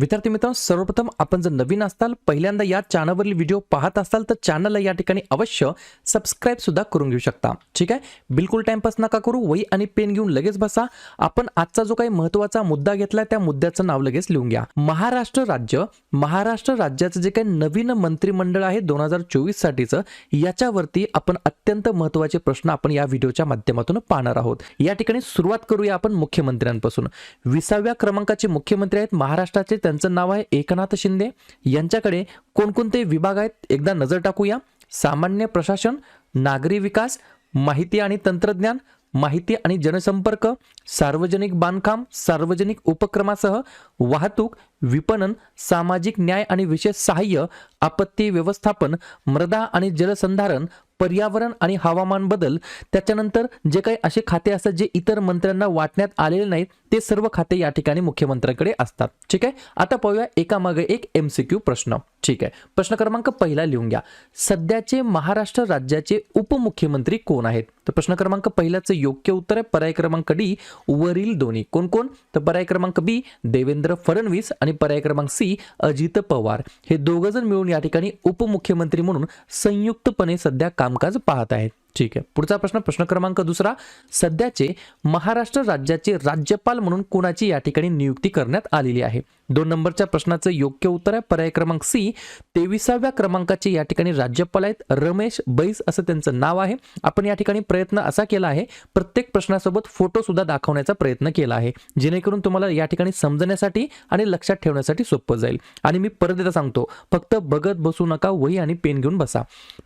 विद्यार्थी मित्रांनो सर्वप्रथम आपण जर नवीन असताल पहिल्यांदा या चॅनलवरील व्हिडिओ पाहत असाल तर चॅनलला या ठिकाणी अवश्य सबस्क्राईब सुद्धा करून घेऊ शकता. ठीक आहे? बिलकुल टाइमपास नका करू वही आणि पेन घेऊन लगेच बसा. आपण आजचा जो काही महत्त्वाचा मुद्दा घेतला त्या मुद्द्याचं नाव लगेच लिहून घ्या. महाराष्ट्र राज्य महाराष्ट्र राज्याचं जे काही नवीन मंत्रिमंडळ आहे दोन हजार चोवीस साठीचं याच्यावरती आपण अत्यंत महत्त्वाचे प्रश्न आपण या व्हिडिओच्या माध्यमातून पाहणार आहोत. या ठिकाणी सुरुवात करूया आपण मुख्यमंत्र्यांपासून. विसाव्या क्रमांकाचे मुख्यमंत्री आहेत महाराष्ट्राचे त्यांचं नाव आहे एकनाथ शिंदे. यांच्याकडे कोणकोणते विभाग आहेत? एकदा नजर टाकूया. सामान्य प्रशासन नागरी विकास माहिती आणि तंत्रज्ञान माहिती आणि जनसंपर्क सार्वजनिक बांधकाम सार्वजनिक उपक्रमासह वाहतूक विपणन सामाजिक न्याय आणि विशेष सहाय्य आपत्ती व्यवस्थापन मृदा आणि जलसंधारण पर्यावरण आणि हवामान बदल. त्याच्यानंतर जे काही असे खाते असतात जे इतर मंत्र्यांना वाटण्यात आलेले नाहीत ते सर्व खाते या ठिकाणी मुख्यमंत्र्यांकडे असतात. ठीक आहे? आता पाहूया एकामागे एक एमसीक्यू प्रश्न. ठीक आहे? प्रश्न क्रमांक पहिला लिहून घ्या. सध्याचे महाराष्ट्र राज्याचे उपमुख्यमंत्री कोण आहेत? तर प्रश्न क्रमांक पहिल्याचं योग्य उत्तर आहे. पर्याय क्रमांक डी वरील दोन्ही. कोण कोण? तर पर्याय क्रमांक बी देवेंद्र फडणवीस आणि पर्याय क्रमांक सी अजित पवार. हे दोघं जण मिळून या ठिकाणी उपमुख्यमंत्री म्हणून संयुक्तपणे सध्या कामकाज पाहत आहेत. ठीक आहे. पुढचा प्रश्न प्रश्न क्रमांक दुसरा. सध्याचे महाराष्ट्र राज्याचे राज्यपाल म्हणून कोणाची या ठिकाणी नियुक्ती करण्यात आलेली आहे? दोन नंबरच्या प्रश्नाचं योग्य उत्तर आहे. पर्याय क्रमांक सी तेविसाव्या क्रमांकाचे या ठिकाणी राज्यपाल आहेत. रमेश बैस असं त्यांचं नाव आहे. आपण या ठिकाणी प्रयत्न असा केला आहे. प्रत्येक प्रश्नासोबत फोटो सुद्धा दाखवण्याचा प्रयत्न केला आहे. जेणेकरून तुम्हाला या ठिकाणी समजण्यासाठी आणि लक्षात ठेवण्यासाठी सोपं जाईल. आणि मी परत एकदा सांगतो फक्त बघत बसू नका वही आणि पेन घेऊन बसा.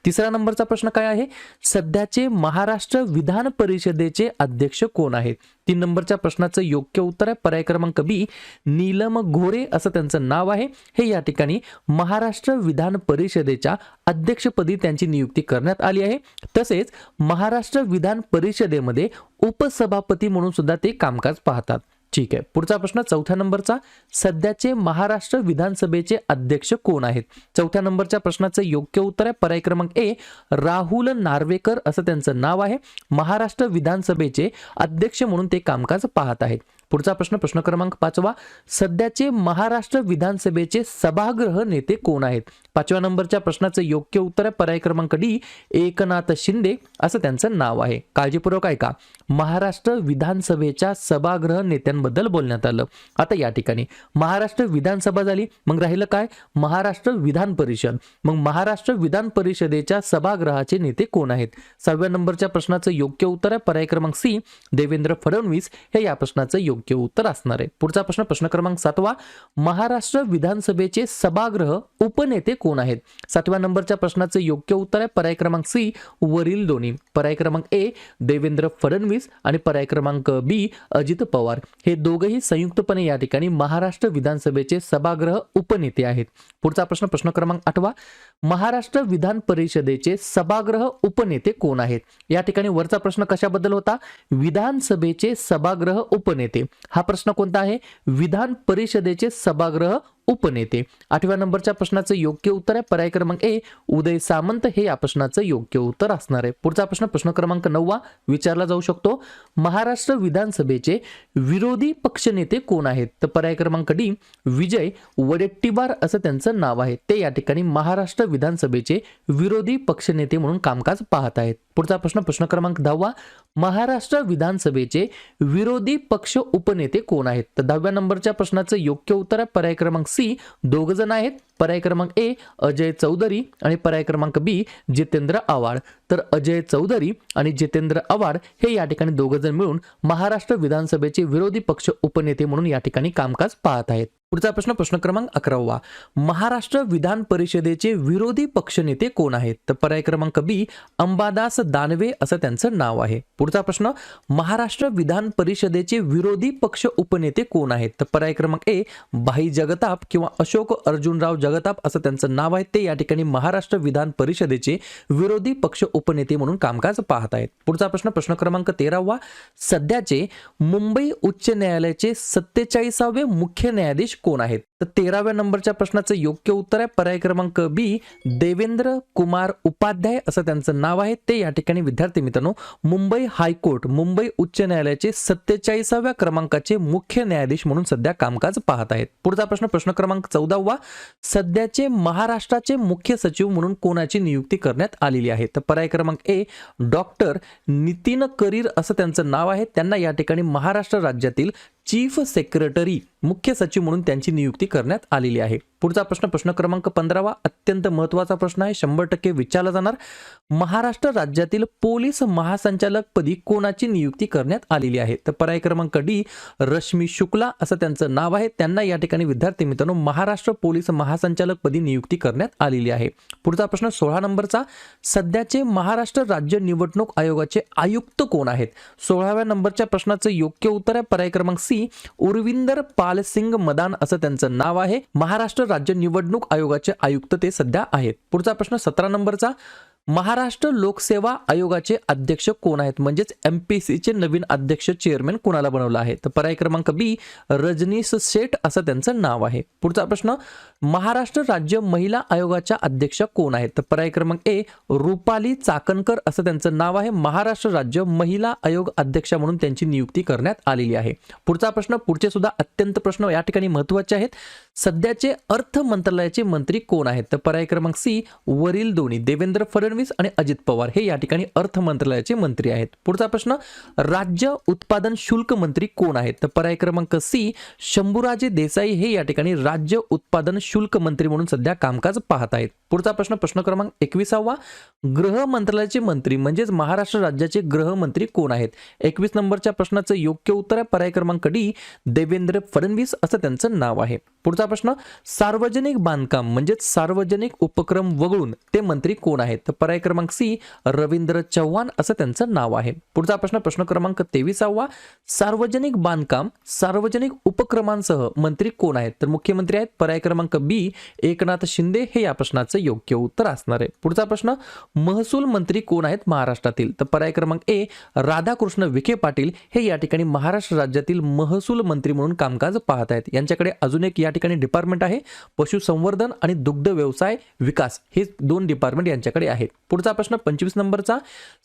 तिसरा नंबरचा प्रश्न काय आहे? सध्याचे महाराष्ट्र विधान परिषदेचे अध्यक्ष कोण आहेत? तीन नंबरच्या प्रश्नाचं योग्य उत्तर आहे. पर्याय क्रमांक बी नीलम घोरे असं त्यांचं नाव आहे. हे या ठिकाणी महाराष्ट्र विधान परिषदेच्या अध्यक्षपदी त्यांची नियुक्ती करण्यात आली आहे. तसेच महाराष्ट्र विधान परिषदेमध्ये उपसभापती म्हणून सुद्धा ते कामकाज पाहतात. ठीक आहे. पुढचा प्रश्न चौथ्या नंबरचा सध्याचे महाराष्ट्र विधानसभेचे अध्यक्ष कोण आहेत? चौथ्या नंबरच्या प्रश्नाचं योग्य उत्तर आहे पर्याय क्रमांक ए राहुल नार्वेकर असं त्यांचं नाव आहे. महाराष्ट्र विधानसभेचे अध्यक्ष म्हणून ते कामकाज पाहत आहेत. पुढचा प्रश्न प्रश्न क्रमांक पाचवा. सध्याचे महाराष्ट्र विधानसभेचे सभागृह नेते कोण आहेत? पाचव्या नंबरच्या प्रश्नाचं योग्य उत्तर आहे पर्याय क्रमांक डी एकनाथ शिंदे. असं त्यांचं नाव आहे. काळजीपूर्वक ऐका. महाराष्ट्र विधानसभेच्या सभागृह नेत्यांबद्दल बोलण्यात आलं. आता या ठिकाणी. महाराष्ट्र विधानसभा झाली. मग राहिलं काय? महाराष्ट्र विधान परिषद. मग महाराष्ट्र विधान परिषदेच्या सभागृहाचे नेते कोण आहेत? सहाव्या नंबरच्या प्रश्नाचं योग्य उत्तर आहे पर्याय क्रमांक सी देवेंद्र फडणवीस. हे या प्रश्नाचं योग्य उत्तर असणार आहे. पुढचा प्रश्न प्रश्न क्रमांक सातवा महाराष्ट्र विधानसभेचे सभागृह उपनेते कोण आहेत? सातव्या नंबरच्या प्रश्नाचं योग्य उत्तर आहे पर्याय क्रमांक सी वरील दोन्ही. पर्याय क्रमांक ए देवेंद्र फडणवीस आणि पर्याय क्रमांक बी अजित पवार. हे दोघंही संयुक्तपणे या ठिकाणी महाराष्ट्र विधानसभेचे सभागृह उपनेते आहेत. पुढचा प्रश्न प्रश्न क्रमांक आठवा महाराष्ट्र विधान परिषदेचे सभागृह उपनेते कोण आहेत? या ठिकाणी वरचा प्रश्न कशाबद्दल होता? विधानसभेचे सभागृह उपनेते. हा प्रश्न कोणता आहे? विधान परिषदेचे सभागृह उपनेते आठव्या नंबरच्या प्रश्नाचं योग्य उत्तर आहे. पर्याय क्रमांक ए उदय सामंत हे या प्रश्नाचं योग्य उत्तर असणार आहे. पुढचा प्रश्न प्रश्न क्रमांक नववा विचारला जाऊ शकतो. महाराष्ट्र विधानसभेचे विरोधी पक्षनेते कोण आहेत? तर पर्याय क्रमांक डी विजय वडेट्टीवार असं त्यांचं नाव आहे. ते या ठिकाणी महाराष्ट्र विधानसभेचे विरोधी पक्षनेते म्हणून कामकाज पाहत आहेत. पुढचा प्रश्न प्रश्न क्रमांक दहावा महाराष्ट्र विधानसभेचे विरोधी पक्ष उपनेते कोण आहेत? तर दहाव्या नंबरच्या प्रश्नाचं योग्य उत्तर आहे. पर्याय क्रमांक सी दोघ जण आहेत. पर्याय क्रमांक ए अजय चौधरी आणि पर्याय क्रमांक बी जितेंद्र आव्हाड. तर अजय चौधरी आणि जितेंद्र आव्हाड हे या ठिकाणी दोघ जण मिळून महाराष्ट्र विधानसभेचे विरोधी पक्ष उपनेते म्हणून या ठिकाणी कामकाज पाहत आहेत. पुढचा प्रश्न प्रश्न क्रमांक अकरावा. महाराष्ट्र विधान परिषदेचे विरोधी पक्षनेते कोण आहेत? तर पर्याय क्रमांक बी अंबादास दानवे असं त्यांचं नाव आहे. पुढचा प्रश्न महाराष्ट्र विधान परिषदेचे विरोधी पक्ष उपनेते कोण आहेत? तर पर्याय क्रमांक ए भाई जगताप किंवा अशोक अर्जुनराव जगताप असं त्यांचं नाव आहे. ते या ठिकाणी महाराष्ट्र विधान परिषदेचे विरोधी पक्ष उपनेते म्हणून कामकाज पाहत आहेत. पुढचा प्रश्न प्रश्न क्रमांक तेरावा. सध्याचे मुंबई उच्च न्यायालयाचे सत्तेचाळीसावे मुख्य न्यायाधीश कोण आहेत? तर तेराव्या नंबरच्या प्रश्नाचं योग्य उत्तर आहे. पर्याय क्रमांक बी देवेंद्र कुमार उपाध्याय असं त्यांचं नाव आहे. ते या ठिकाणी विद्यार्थी मित्रांनो मुंबई हायकोर्ट मुंबई उच्च न्यायालयाचे सत्तेचाळीसाव्या क्रमांकाचे मुख्य न्यायाधीश म्हणून सध्या कामकाज पाहत आहेत. पुढचा प्रश्न प्रश्न क्रमांक चौदावा सध्याचे महाराष्ट्राचे मुख्य सचिव म्हणून कोणाची नियुक्ती करण्यात आलेली आहे? तर पर्याय क्रमांक ए डॉक्टर नितीन करीर असं त्यांचं नाव आहे. त्यांना या ठिकाणी महाराष्ट्र राज्यातील चीफ सेक्रेटरी मुख्य सचिव म्हणून त्यांची नियुक्ती करण्यात आलेली आहे. पुढचा प्रश्न प्रश्न क्रमांक पंधरावा अत्यंत महत्त्वाचा प्रश्न आहे. शंभर टक्के विचारला जाणार. महाराष्ट्र राज्यातील पोलीस महासंचालक पदी कोणाची नियुक्ती करण्यात आलेली आहे? तर पर्याय क्रमांक डी रश्मी शुक्ला असं त्यांचं नाव आहे. त्यांना या ठिकाणी विद्यार्थी मित्रांनो महाराष्ट्र पोलीस महासंचालक पदी नियुक्ती करण्यात आलेली आहे. पुढचा प्रश्न सोळा नंबरचा सध्याचे महाराष्ट्र राज्य निवडणूक आयोगाचे आयुक्त कोण आहेत? सोळाव्या नंबरच्या प्रश्नाचं योग्य उत्तर आहे. पर्याय क्रमांक सी उर्विंदर पाल सिंग मदान असं त्यांचं नाव आहे. महाराष्ट्र राज्य निवडणूक आयोगाचे आयुक्त ते सध्या आहेत. पुढचा प्रश्न सतरा नंबरचा महाराष्ट्र लोकसेवा आयोगाचे अध्यक्ष कोण आहेत? म्हणजेच एम पी चे नवीन अध्यक्ष चेअरमॅन कोणाला बनवलं आहे? तर पर्याय क्रमांक बी रजनीश शेठ असं त्यांचं नाव आहे. पुढचा प्रश्न महाराष्ट्र राज्य महिला आयोगाच्या अध्यक्ष कोण आहेत? तर पर्याय क्रमांक ए रुपाली चाकणकर असं त्यांचं नाव आहे. महाराष्ट्र राज्य महिला आयोग अध्यक्षा म्हणून त्यांची नियुक्ती करण्यात आलेली आहे. पुढचा प्रश्न पुढचे सुद्धा अत्यंत प्रश्न या ठिकाणी महत्त्वाचे आहेत. सध्याचे अर्थ मंत्रालयाचे मंत्री कोण आहेत? तर पर्याय क्रमांक सी वरील दोन्ही देवेंद्र फडणवीस आणि अजित पवार हे या ठिकाणी अर्थ मंत्रालयाचे मंत्री आहेत. पुढचा प्रश्न राज्य उत्पादन शुल्क मंत्री कोण आहेत? तर पर्याय क्रमांक सी शंभूराजे देसाई हे या ठिकाणी राज्य उत्पादन शुल्क मंत्री म्हणून सध्या कामकाज पाहत आहेत. पुढचा प्रश्न प्रश्न क्रमांक एकविसावा गृह मंत्रालयाचे मंत्री म्हणजेच महाराष्ट्र राज्याचे गृहमंत्री कोण आहेत? एकवीस नंबरच्या प्रश्नाचं योग्य उत्तर आहे. पर्याय क्रमांक डी देवेंद्र फडणवीस असं त्यांचं नाव आहे. पुढचा प्रश्न सार्वजनिक बांधकाम म्हणजेच सार्वजनिक उपक्रम वगळून ते मंत्री कोण आहेत? तर पर्याय क्रमांक सी रवींद्र चव्हाण असं त्यांचं नाव आहे. पुढचा प्रश्न प्रश्न क्रमांक तेवीसावा सार्वजनिक बांधकाम सार्वजनिक उपक्रमांसह मंत्री कोण आहेत? तर मुख्यमंत्री आहेत. पर्याय क्रमांक बी एकनाथ शिंदे हे या प्रश्नाचं योग्य उत्तर असणार आहे. पुढचा प्रश्न महसूल मंत्री कोण आहेत महाराष्ट्रातील? तर पर्याय क्रमांक ए राधाकृष्ण विखे पाटील हे या ठिकाणी महाराष्ट्र राज्यातील महसूल मंत्री म्हणून कामकाज पाहत आहेत. यांच्याकडे अजून एक या ठिकाणी डिपार्टमेंट आहे. पशुसंवर्धन आणि दुग्ध व्यवसाय विकास हे दोन डिपार्टमेंट यांच्याकडे आहेत. पुढचा प्रश्न पंचवीस नंबरचा.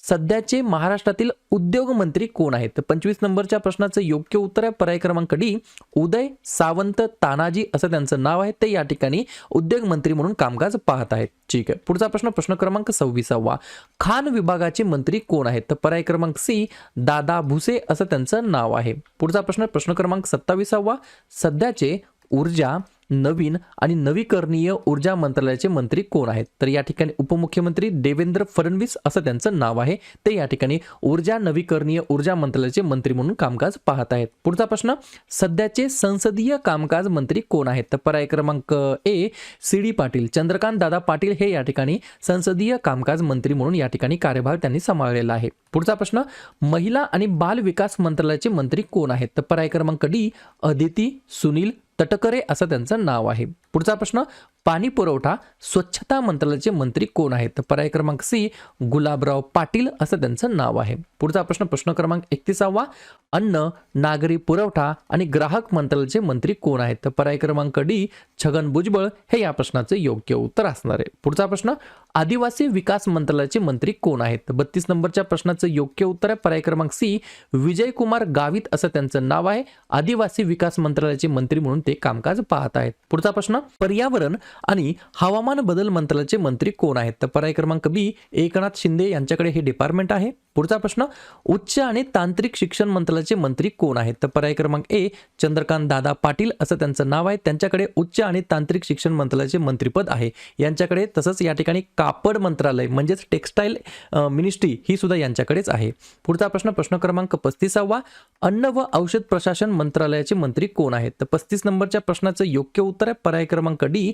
सध्याचे महाराष्ट्रातील उद्योग मंत्री कोण आहेत? तर पंचवीस नंबरच्या प्रश्नाचं योग्य उत्तर आहे पर्याय क्रमांक डी. उदय सावंत तानाजी असं त्यांचं नाव आहे. ते या ठिकाणी उद्योग मंत्री म्हणून कामकाज पाहत आहेत. ठीक आहे. पुढचा प्रश्न प्रश्न क्रमांक सव्वीसावा. खान विभागाचे मंत्री कोण आहेत? तर पर्याय क्रमांक सी. दादा भुसे असं त्यांचं नाव आहे. पुढचा प्रश्न प्रश्न क्रमांक सत्तावीसावा. सध्याचे ऊर्जा नवीन आणि नवीकरणीय ऊर्जा मंत्रालयाचे मंत्री कोण आहेत? तर या ठिकाणी उपमुख्यमंत्री देवेंद्र फडणवीस असं त्यांचं नाव आहे. ते या ठिकाणी ऊर्जा नवीकरणीय ऊर्जा मंत्रालयाचे मंत्री म्हणून कामकाज पाहत आहेत. पुढचा प्रश्न सध्याचे संसदीय कामकाज मंत्री कोण आहेत? तर पर्याय क्रमांक A C D Patil. Chandrakant Dada Patil हे या ठिकाणी संसदीय कामकाज मंत्री म्हणून या ठिकाणी कार्यभार त्यांनी सांभाळलेला आहे. पुढचा प्रश्न महिला आणि बाल विकास मंत्रालयाचे मंत्री कोण आहेत? तर पर्याय क्रमांक डी अदिती सुनील तटकरे असं त्यांचं नाव आहे. पुढचा प्रश्न पाणी पुरवठा स्वच्छता मंत्रालयाचे मंत्री कोण आहेत? पर्याय क्रमांक सी गुलाबराव पाटील असं त्यांचं नाव आहे. पुढचा प्रश्न प्रश्न क्रमांक एकतीसावा अन्न नागरी पुरवठा आणि ग्राहक मंत्रालयाचे मंत्री कोण आहेत? तर पर्याय क्रमांक डी छगन भुजबळ हे या प्रश्नाचे योग्य उत्तर असणार आहे. पुढचा प्रश्न आदिवासी विकास मंत्रालयाचे मंत्री कोण आहेत? बत्तीस नंबरच्या प्रश्नाचं योग्य उत्तर आहे. पर्याय क्रमांक सी विजयकुमार गावित असं त्यांचं नाव आहे. आदिवासी विकास मंत्रालयाचे मंत्री म्हणून ते कामकाज पाहत आहेत. पुढचा प्रश्न पर्यावरण आणि हवामान बदल मंत्रालयाचे मंत्री कोण आहेत? तर पर्याय क्रमांक बी एकनाथ शिंदे यांच्याकडे हे डिपार्टमेंट आहे. पुढचा प्रश्न उच्च आणि तांत्रिक शिक्षण मंत्रालय मंत्रिमंडळाचे मंत्री कोण आहेत? तर पर्याय क्रमांक ए चंद्रकांत दादा पाटील असं त्यांचं नाव आहे. त्यांच्याकडे उच्च आणि तांत्रिक शिक्षण मंत्रालयाचे मंत्रीपद आहे. यांच्याकडे तसंच या ठिकाणी कापड मंत्रालय म्हणजेच टेक्स्टाईल मिनिस्ट्री ही सुद्धा यांच्याकडेच आहे. पुढचा प्रश्न प्रश्न क्रमांक पस्तीसावा अन्न व औषध प्रशासन मंत्रालयाचे मंत्री कोण आहेत? तर पस्तीस नंबरच्या प्रश्नाचं योग्य उत्तर आहे. पर्याय क्रमांक डी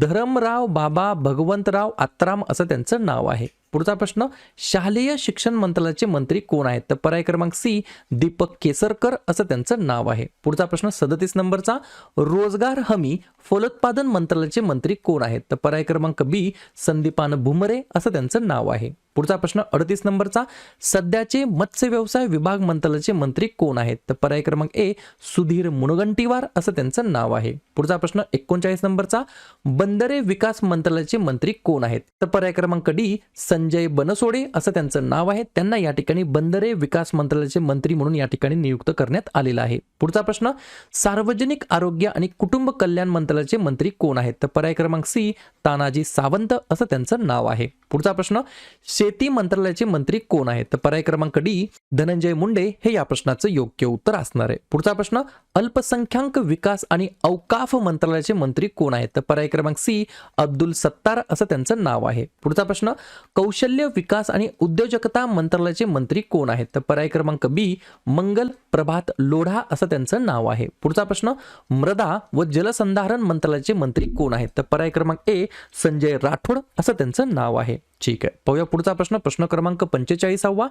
धरमराव बाबा भगवंतराव आत्राम असं त्यांचं नाव आहे. पुढचा प्रश्न शालेय शिक्षण मंत्रालयाचे मंत्री कोण आहेत? तर पर्याय क्रमांक सी दीपक केसरकर असं त्यांचं नाव आहे. पुढचा प्रश्न सदतीस नंबरचा रोजगार हमी फलोत्पादन मंत्रालयाचे मंत्री कोण आहेत? तर पर्याय क्रमांक बी संदीपान भुमरे असं त्यांचं नाव आहे. पुढचा प्रश्न अडतीस नंबरचा सध्याचे मत्स्य व्यवसाय विभाग मंत्रालयाचे मंत्री कोण आहेत? तर पर्याय क्रमांक ए सुधीर मुनगंटीवार असं त्यांचं नाव आहे. पुढचा प्रश्न एकोणचाळीस नंबरचा बंदरे विकास मंत्रालयाचे मंत्री कोण आहेत? तर पर्याय क्रमांक डी संजय बनसोडे असं त्यांचं नाव आहे. त्यांना या ठिकाणी बंदरे विकास मंत्रालयाचे मंत्री म्हणून या ठिकाणी नियुक्त करण्यात आलेला आहे. पुढचा प्रश्न सार्वजनिक आरोग्य आणि कुटुंब कल्याण मंत्रालयाचे मंत्री कोण आहेत? तर पर्याय क्रमांक सी तानाजी सावंत असं त्यांचं नाव आहे. पुढचा प्रश्न शेती मंत्रालयाचे मंत्री कोण आहेत? तर पर्याय क्रमांक डी धनंजय मुंडे हे या प्रश्नाचं योग्य उत्तर असणार आहे. पुढचा प्रश्न अल्पसंख्याक विकास आणि अवकाफ मंत्रालयाचे मंत्री कोण आहेत? तर पर्याय क्रमांक सी अब्दुल सत्तार असं त्यांचं नाव आहे. पुढचा प्रश्न कौशल्य विकास आणि उद्योजकता मंत्रालयाचे मंत्री कोण आहेत? तर पर्याय क्रमांक बी मंगल प्रभात लोढा असं त्यांचं नाव आहे. पुढचा प्रश्न मृदा व जलसंधारण मंत्रालयाचे मंत्री कोण आहेत? तर पर्याय क्रमांक ए संजय राठोड असं त्यांचं नाव आहे. ठीक आहे. पाहूया पुढचा प्रश्न. प्रश्न क्रमांक पंचेचाळीसावा.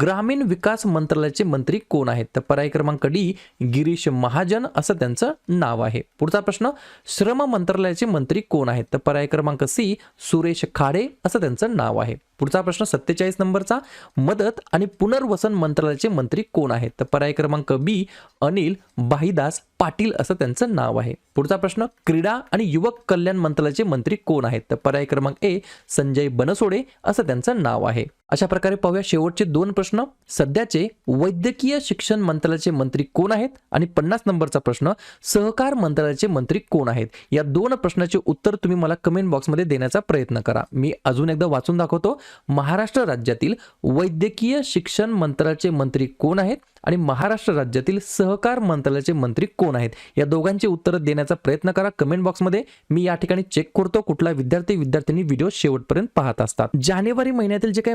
ग्रामीण विकास मंत्रालयाचे मंत्री कोण आहेत? तर पर्याय क्रमांक डी गिरीश महाजन असं त्यांचं नाव आहे. पुढचा प्रश्न श्रम मंत्रालयाचे मंत्री कोण आहेत? तर पर्याय क्रमांक सी सुरेश खाडे असं त्यांचं नाव आहे. पुढचा प्रश्न सत्तेचाळीस नंबरचा मदत आणि पुनर्वसन मंत्रालयाचे मंत्री कोण आहेत? तर पर्याय क्रमांक बी अनिल भाईदास पाटील असं त्यांचं नाव आहे. पुढचा प्रश्न क्रीडा आणि युवक कल्याण मंत्रालयाचे मंत्री कोण आहेत? तर पर्याय क्रमांक ए संजय बनसोडे असं त्यांचं नाव आहे. अशा प्रकारे पाहूया शेवटचे दोन प्रश्न. सध्याचे वैद्यकीय शिक्षण मंत्रालयाचे मंत्री कोण आहेत? आणि पन्नास नंबरचा प्रश्न सहकार मंत्रालयाचे मंत्री कोण आहेत? या दोन प्रश्नाचे उत्तर तुम्ही मला कमेंट बॉक्समध्ये देण्याचा प्रयत्न करा. मी अजून एकदा वाचून दाखवतो. महाराष्ट्र राज्यातील वैद्यकीय शिक्षण मंत्रालयाचे मंत्री कोण आहेत? आणि महाराष्ट्र राज्यातील सहकार मंत्रालयाचे मंत्री कोण आहेत? या दोघांची उत्तरं देण्याचा प्रयत्न करा. कमेंट बॉक्समध्ये मी या ठिकाणी चेक करतो. कुठला विद्यार्थी विद्यार्थ्यांनी व्हिडिओ शेवटपर्यंत पाहत असतात. जानेवारी महिन्यातील जे काही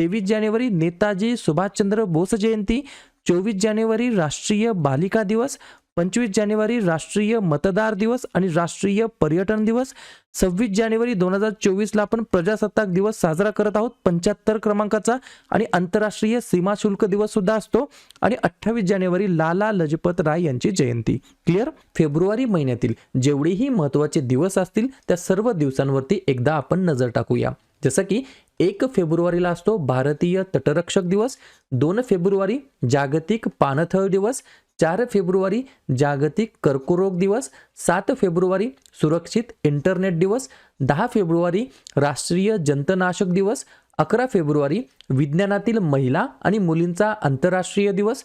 तेवीस जानेवारी नेताजी सुभाषचंद्र बोस जयंती चोवीस जानेवारी राष्ट्रीय बालिका दिवस पंचवीस जानेवारी राष्ट्रीय मतदार दिवस आणि राष्ट्रीय पर्यटन दिवस. सव्वीस जानेवारी दोन हजार चोवीसला आपण प्रजासत्ताक दिवस साजरा करत आहोत पंच्याहत्तर क्रमांकाचा आणि आंतरराष्ट्रीय सीमा शुल्क दिवस सुद्धा असतो आणि अठ्ठावीस जानेवारी लाला लजपत राय यांची जयंती. क्लिअर? फेब्रुवारी महिन्यातील जेवढेही महत्त्वाचे दिवस असतील त्या सर्व दिवसांवरती एकदा आपण नजर टाकूया. जसं की एक फेब्रुवारीला असतो भारतीय तटरक्षक दिवस दोन फेब्रुवारी जागतिक पाणथळ दिवस चार फेब्रुवारी जागतिक कर्करोग दिवस सात फेब्रुवारी सुरक्षित इंटरनेट दिवस दहा फेब्रुवारी राष्ट्रीय जंतनाशक दिवस अकरा फेब्रुवारी विज्ञानातील महिला आणि मुलींचा आंतरराष्ट्रीय दिवस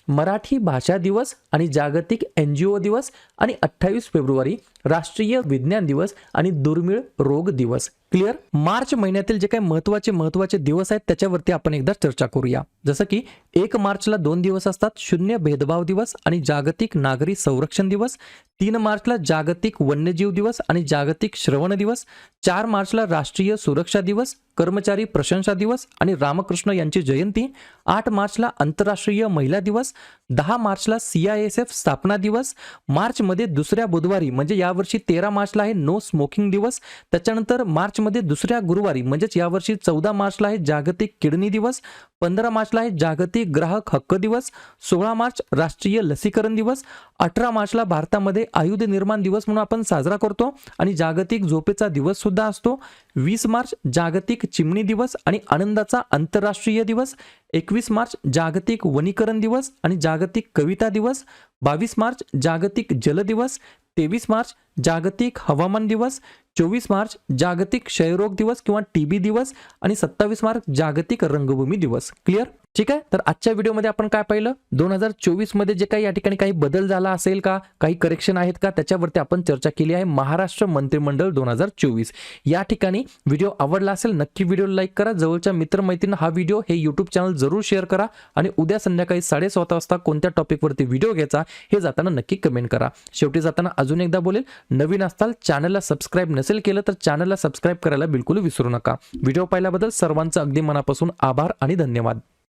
मराठी भाषा दिवस आणि जागतिक एन जी ओ दिवस आणि अठ्ठावीस फेब्रुवारी राष्ट्रीय विज्ञान दिवस आणि दुर्मिळ रोग दिवस. क्लिअर मार्च महिन्यातील जे काही महत्त्वाचे महत्त्वाचे दिवस आहेत त्याच्यावरती आपण एकदा चर्चा करूया. जसं की एक मार्चला दोन दिवस असतात शून्य भेदभाव दिवस आणि जागतिक नागरी संरक्षण दिवस. तीन मार्चला जागतिक वन्यजीव दिवस आणि जागतिक श्रवण दिवस. चार मार्चला राष्ट्रीय सुरक्षा दिवस कर्मचारी प्रशंसा दिवस आणि रामकृष्ण यांची जयंती. आठ मार्चला आंतरराष्ट्रीय महिला दिवस. दहा मार्चला सीआयएसएफ स्थापना दिवस. मार्चमध्ये दुसऱ्या बुधवारी म्हणजे या यावर्षी तेरा मार्चला आहे नो स्मोकिंग दिवस. त्याच्यानंतर मार्चमध्ये दुसऱ्या गुरुवारी म्हणजेच यावर्षी चौदा मार्चला आहे जागतिक किडनी दिवस. पंधरा मार्चला आहे जागतिक ग्राहक हक्क दिवस. सोळा मार्च राष्ट्रीय लसीकरण दिवस. अठरा मार्चला भारतामध्ये आयुध निर्माण दिवस म्हणून आपण साजरा करतो आणि जागतिक झोपेचा दिवस सुद्धा असतो. वीस मार्च जागतिक चिमणी दिवस आणि आनंदाचा आंतरराष्ट्रीय दिवस. एकवीस मार्च जागतिक वनीकरण दिवस आणि जागतिक कविता दिवस. बावीस मार्च जागतिक जल दिवस. तेवीस मार्च जागतिक हवामान दिवस चोवीस मार्च जागतिक क्षयरोग दिवस किंवा टी बी दिवस आणि सत्तावीस मार्च जागतिक रंगभूमी दिवस. क्लिअर ठीक आहे? तर आजच्या व्हिडिओमध्ये आपण काय पाहिलं? दोन हजार चोवीसमध्ये जे काही या ठिकाणी काही बदल झाला असेल का? काही करेक्शन आहेत का? त्याच्यावरती आपण चर्चा केली आहे महाराष्ट्र मंत्रिमंडळ दोन हजार चोवीस. या ठिकाणी व्हिडिओ आवडला असेल नक्की व्हिडिओ लाईक करा. जवळच्या मित्रमैत्रीण हा व्हिडिओ हे युट्यूब चॅनल जरूर शेअर करा आणि उद्या संध्याकाळी साडेसात वाजता कोणत्या टॉपिकवरती व्हिडिओ घ्यायचा हे जाताना नक्की कमेंट करा. शेवटी जाताना अजून एकदा बोलेल नवीन असताल चॅनलला सबस्क्राईब नसेल केलं तर चॅनलला सबस्क्राईब करायला बिलकुल विसरू नका. व्हिडिओ पाहिल्याबद्दल सर्वांचं अगदी मनापासून आभार आणि धन्यवाद.